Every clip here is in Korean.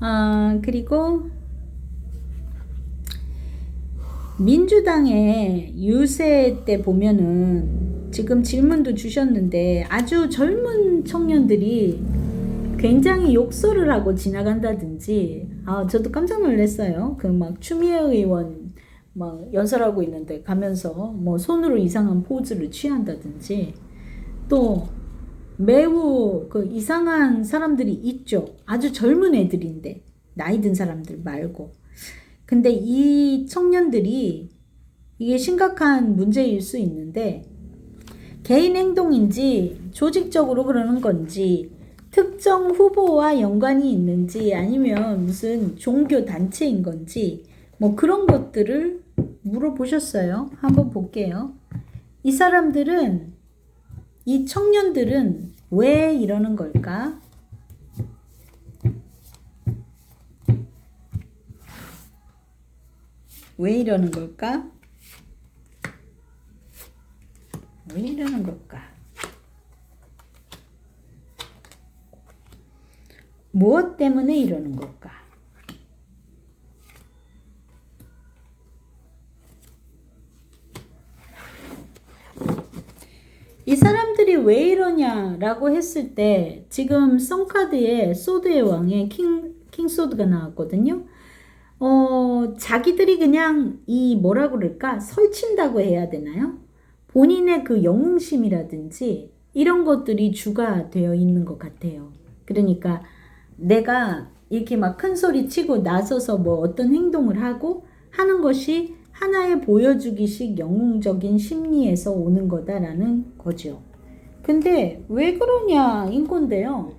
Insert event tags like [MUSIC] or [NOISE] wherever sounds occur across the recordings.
아, 그리고 민주당의 유세 때 보면은 지금 질문도 주셨는데 아주 젊은 청년들이 굉장히 욕설을 하고 지나간다든지 아 저도 깜짝 놀랐어요. 그 막 추미애 의원 막 연설하고 있는데 가면서 뭐 손으로 이상한 포즈를 취한다든지 또 매우 그 이상한 사람들이 있죠. 아주 젊은 애들인데 나이 든 사람들 말고. 근데 이 청년들이 이게 심각한 문제일 수 있는데 개인 행동인지 조직적으로 그러는 건지 특정 후보와 연관이 있는지 아니면 무슨 종교 단체인 건지 뭐 그런 것들을 물어보셨어요. 한번 볼게요. 이 사람들은 이 청년들은 왜 이러는 걸까? 왜 이러는 걸까? 왜 이러는 걸까? 무엇 때문에 이러는 걸까? 이 사람들이 왜 이러냐라고 했을 때 지금 썬카드에 소드의 왕의 킹, 킹소드가 나왔거든요. 어, 자기들이 그냥 이 뭐라 그럴까? 설친다고 해야 되나요? 본인의 그 영웅심이라든지 이런 것들이 주가 되어 있는 것 같아요. 그러니까 내가 이렇게 막 큰 소리 치고 나서서 뭐 어떤 행동을 하고 하는 것이 하나의 보여주기식 영웅적인 심리에서 오는 거다라는 거죠. 근데 왜 그러냐인 건데요.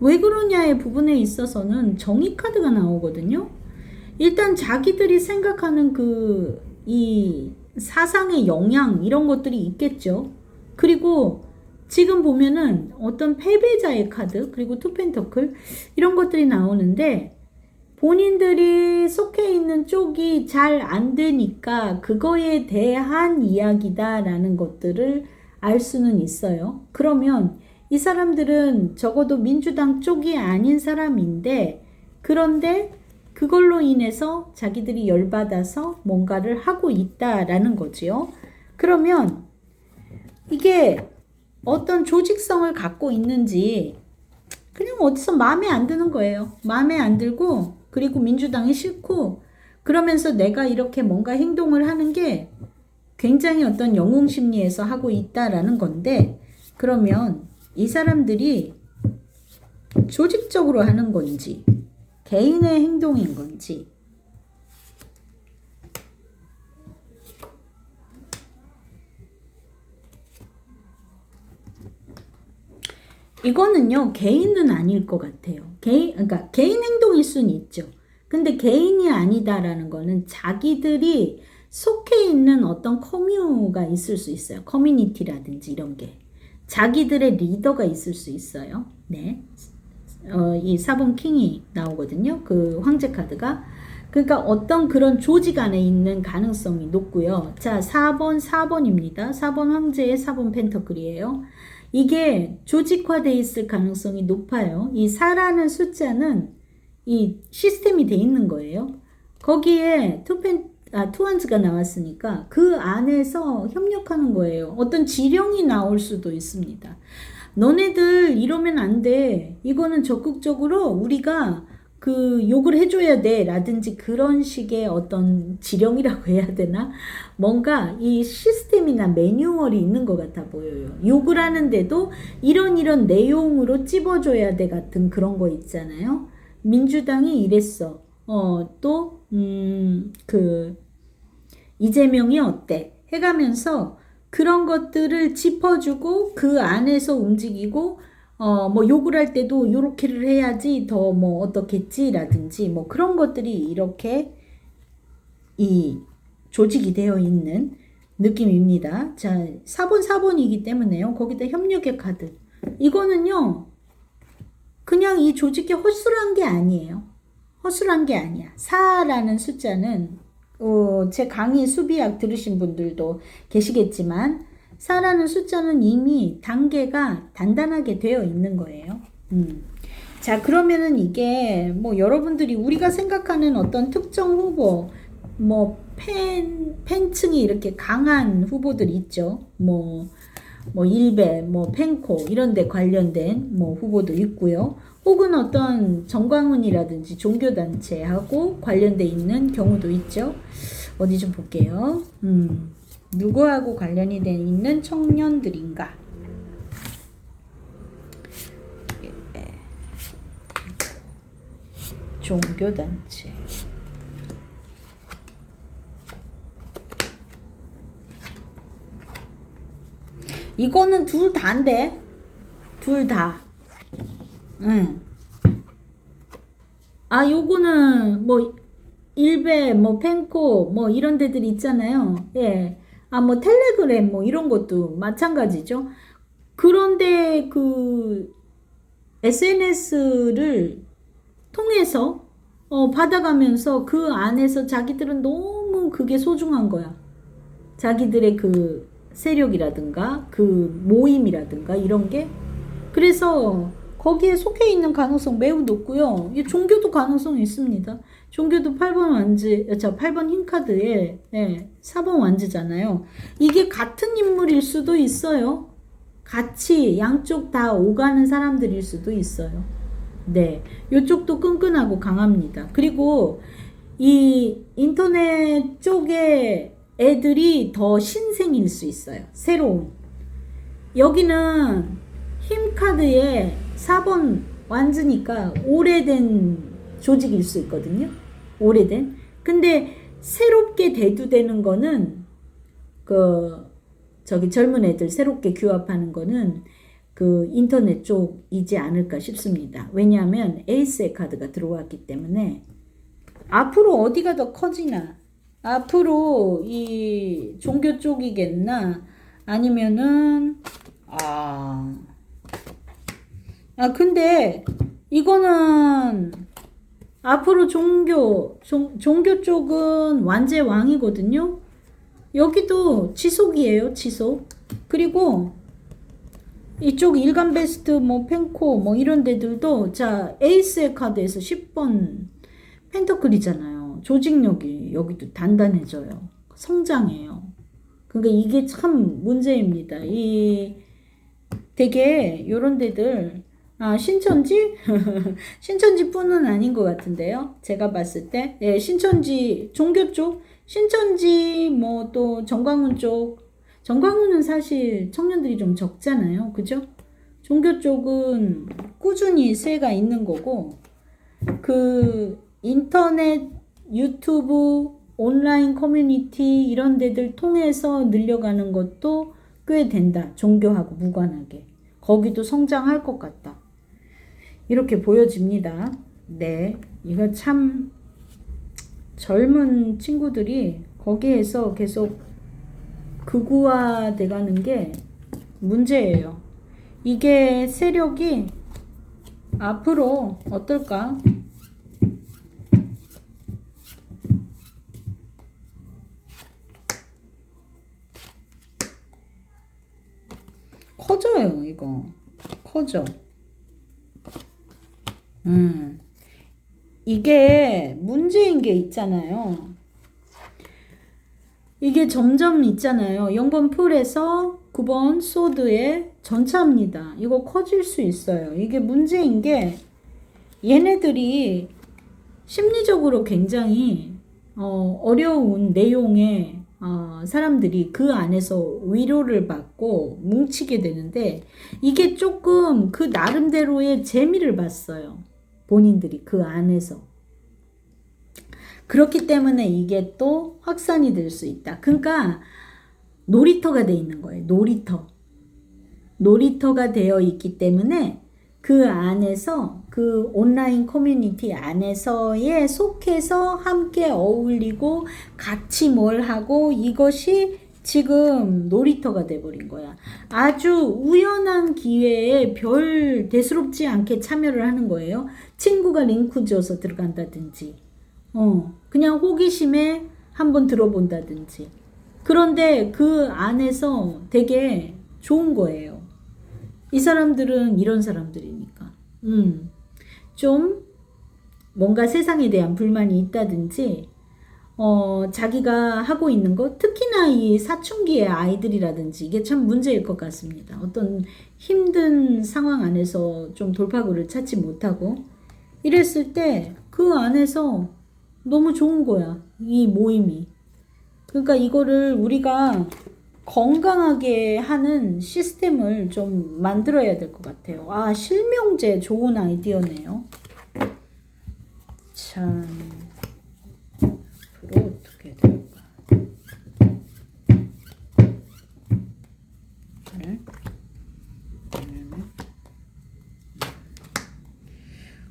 왜 그러냐의 부분에 있어서는 정의 카드가 나오거든요. 일단 자기들이 생각하는 그 이 사상의 영향 이런 것들이 있겠죠. 그리고 지금 보면은 어떤 패배자의 카드 그리고 투펜터클 이런 것들이 나오는데 본인들이 속해 있는 쪽이 잘 안 되니까 그거에 대한 이야기다라는 것들을 알 수는 있어요. 그러면 이 사람들은 적어도 민주당 쪽이 아닌 사람인데 그런데 그걸로 인해서 자기들이 열받아서 뭔가를 하고 있다라는 거지요. 그러면 이게 어떤 조직성을 갖고 있는지 그냥 어디서 마음에 안 드는 거예요. 마음에 안 들고 그리고 민주당이 싫고 그러면서 내가 이렇게 뭔가 행동을 하는 게 굉장히 어떤 영웅 심리에서 하고 있다라는 건데 그러면 이 사람들이 조직적으로 하는 건지 개인의 행동인 건지 이거는요 개인은 아닐 것 같아요. 개인 그러니까 개인 행동일 수는 있죠. 근데 개인이 아니다라는 거는 자기들이 속해 있는 어떤 커뮤가 있을 수 있어요. 커뮤니티라든지 이런 게 자기들의 리더가 있을 수 있어요. 네. 어, 이 4번 킹이 나오거든요. 그 황제 카드가. 그러니까 어떤 그런 조직 안에 있는 가능성이 높고요. 자, 4번, 4번입니다. 4번 황제의 4번 펜터클이에요. 이게 조직화돼 있을 가능성이 높아요. 이 4라는 숫자는 이 시스템이 돼 있는 거예요. 거기에 투펜, 아, 투원즈가 나왔으니까 그 안에서 협력하는 거예요. 어떤 지령이 나올 수도 있습니다. 너네들 이러면 안 돼. 이거는 적극적으로 우리가 그 욕을 해줘야 돼. 라든지 그런 식의 어떤 지령이라고 해야 되나? 뭔가 이 시스템이나 매뉴얼이 있는 것 같아 보여요. 욕을 하는데도 이런 이런 내용으로 찝어줘야 돼 같은 그런 거 있잖아요. 민주당이 이랬어. 어, 또, 음, 그, 이재명이 어때? 해가면서 그런 것들을 짚어주고 그 안에서 움직이고 어 뭐 욕을 할 때도 요렇게를 해야지 더 뭐 어떻겠지라든지 뭐 그런 것들이 이렇게 이 조직이 되어 있는 느낌입니다. 자, 4번 4번이기 때문에요. 거기다 협력의 카드. 이거는요. 그냥 이 조직이 허술한 게 아니에요. 허술한 게 아니야. 4라는 숫자는 어, 제 강의 수비학 들으신 분들도 계시겠지만 4라는 숫자는 이미 단계가 단단하게 되어 있는 거예요. 음. 자, 그러면은 이게 뭐 여러분들이 우리가 생각하는 어떤 특정 후보, 뭐 팬, 팬층이 이렇게 강한 후보들 있죠. 뭐, 뭐 일베, 뭐 펜코 이런 데 관련된 뭐 후보도 있고요. 혹은 어떤 정광훈이라든지 종교단체하고 관련돼 있는 경우도 있죠. 어디 좀 볼게요. 음, 누구하고 관련이 돼 있는 청년들인가? 예. 종교단체. 이거는 둘 다인데? 둘 다. 응. 아, 요거는 뭐 일베, 뭐 펜코, 뭐 이런 데들 있잖아요. 예. 아, 뭐 텔레그램 뭐 이런 것도 마찬가지죠. 그런데 그 SNS를 통해서 어, 받아가면서 그 안에서 자기들은 너무 그게 소중한 거야. 자기들의 그 세력이라든가 그 모임이라든가 이런 게 그래서 거기에 속해 있는 가능성 매우 높고요. 이 종교도 가능성이 있습니다. 종교도 8번 완즈, 자, 8번 흰 카드에 예, 4번 완즈잖아요. 이게 같은 인물일 수도 있어요. 같이 양쪽 다 오가는 사람들일 수도 있어요. 네. 요쪽도 끈끈하고 강합니다. 그리고 이 인터넷 쪽에 애들이 더 신생일 수 있어요. 새로운. 여기는 힘 카드에 4번 완즈니까 오래된 조직일 수 있거든요. 오래된. 근데 새롭게 대두되는 거는 그 저기 젊은 애들 새롭게 규합하는 거는 그 인터넷 쪽이지 않을까 싶습니다. 왜냐하면 에이스의 카드가 들어왔기 때문에 앞으로 어디가 더 커지나 앞으로 이 종교 쪽이겠나 아니면은 아, 아 근데 이거는 앞으로 종교 종, 종교 쪽은 완제 왕이거든요. 여기도 지속이에요, 지속. 그리고 이쪽 일간 베스트 뭐 펜코 뭐 이런 데들도 자 에이스의 카드에서 10번 펜터클이잖아요. 조직력이 여기도 단단해져요. 성장해요. 그러니까 이게 참 문제입니다. 이 되게 요런 데들 아 신천지 [LAUGHS] 신천지뿐은 아닌 것 같은데요. 제가 봤을 때 예, 신천지 종교 쪽 신천지 뭐 또 정광훈 쪽 정광훈은 사실 청년들이 좀 적잖아요. 그죠? 종교 쪽은 꾸준히 세가 있는 거고 그 인터넷 유튜브 온라인 커뮤니티 이런 데들 통해서 늘려가는 것도 꽤 된다. 종교하고 무관하게. 거기도 성장할 것 같다. 이렇게 보여집니다. 네. 이거 참 젊은 친구들이 거기에서 계속 극우화 돼가는 게 문제예요. 이게 세력이 앞으로 어떨까? 커져요, 이거. 커져. 음. 이게 문제인 게 있잖아요. 이게 점점 있잖아요. 0번 풀에서 9번 소드의 전차입니다. 이거 커질 수 있어요. 이게 문제인 게 얘네들이 심리적으로 굉장히 어, 어려운 내용의 어, 사람들이 그 안에서 위로를 받고 뭉치게 되는데 이게 조금 그 나름대로의 재미를 봤어요. 본인들이 그 안에서. 그렇기 때문에 이게 또 확산이 될 수 있다. 그러니까 놀이터가 돼 있는 거예요. 놀이터. 놀이터가 되어 있기 때문에 그 안에서 그 온라인 커뮤니티 안에서에 속해서 함께 어울리고 같이 뭘 하고 이것이 지금 놀이터가 돼버린 거야. 아주 우연한 기회에 별 대수롭지 않게 참여를 하는 거예요. 친구가 링크 줘서 들어간다든지, 어, 그냥 호기심에 한번 들어본다든지. 그런데 그 안에서 되게 좋은 거예요. 이 사람들은 이런 사람들이니까. 음. 좀 뭔가 세상에 대한 불만이 있다든지 어, 자기가 하고 있는 것, 특히나 이 사춘기의 아이들이라든지 이게 참 문제일 것 같습니다. 어떤 힘든 상황 안에서 좀 돌파구를 찾지 못하고 이랬을 때 그 안에서 너무 좋은 거야. 이 모임이. 그러니까 이거를 우리가 건강하게 하는 시스템을 좀 만들어야 될 것 같아요. 아, 실명제 좋은 아이디어네요. 참. 앞으로 어떻게 될까? 네.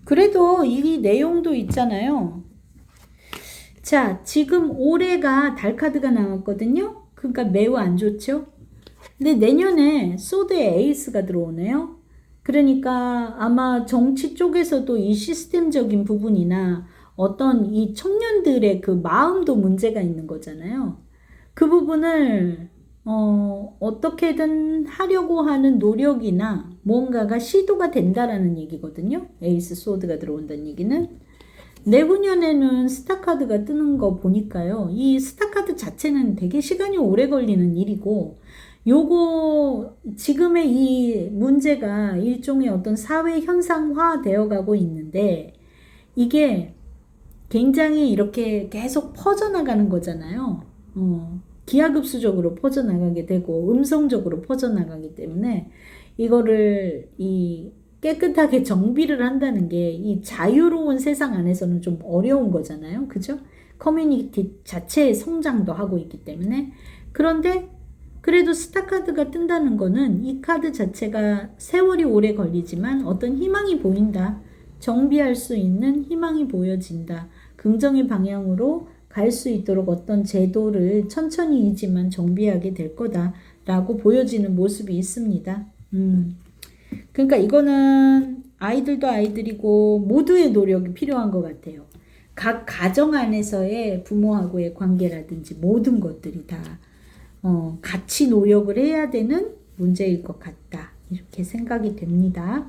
그래도 이 내용도 있잖아요. 자, 지금 올해가 달카드가 나왔거든요. 그러니까 매우 안 좋죠. 근데 내년에 소드의 에이스가 들어오네요. 그러니까 아마 정치 쪽에서도 이 시스템적인 부분이나 어떤 이 청년들의 그 마음도 문제가 있는 거잖아요. 그 부분을 어, 어떻게든 하려고 하는 노력이나 뭔가가 시도가 된다라는 얘기거든요. 에이스 소드가 들어온다는 얘기는. 내후년에는 스타카드가 뜨는 거 보니까요. 이 스타카드 자체는 되게 시간이 오래 걸리는 일이고, 요거, 지금의 이 문제가 일종의 어떤 사회 현상화 되어 가고 있는데, 이게 굉장히 이렇게 계속 퍼져나가는 거잖아요. 어, 기하급수적으로 퍼져나가게 되고, 음성적으로 퍼져나가기 때문에, 이거를 이 깨끗하게 정비를 한다는 게 이 자유로운 세상 안에서는 좀 어려운 거잖아요. 그죠? 커뮤니티 자체의 성장도 하고 있기 때문에. 그런데 그래도 스타카드가 뜬다는 거는 이 카드 자체가 세월이 오래 걸리지만 어떤 희망이 보인다. 정비할 수 있는 희망이 보여진다. 긍정의 방향으로 갈 수 있도록 어떤 제도를 천천히이지만 정비하게 될 거다라고 보여지는 모습이 있습니다. 음. 그러니까 이거는 아이들도 아이들이고 모두의 노력이 필요한 것 같아요. 각 가정 안에서의 부모하고의 관계라든지 모든 것들이 다 어, 같이 노력을 해야 되는 문제일 것 같다. 이렇게 생각이 됩니다.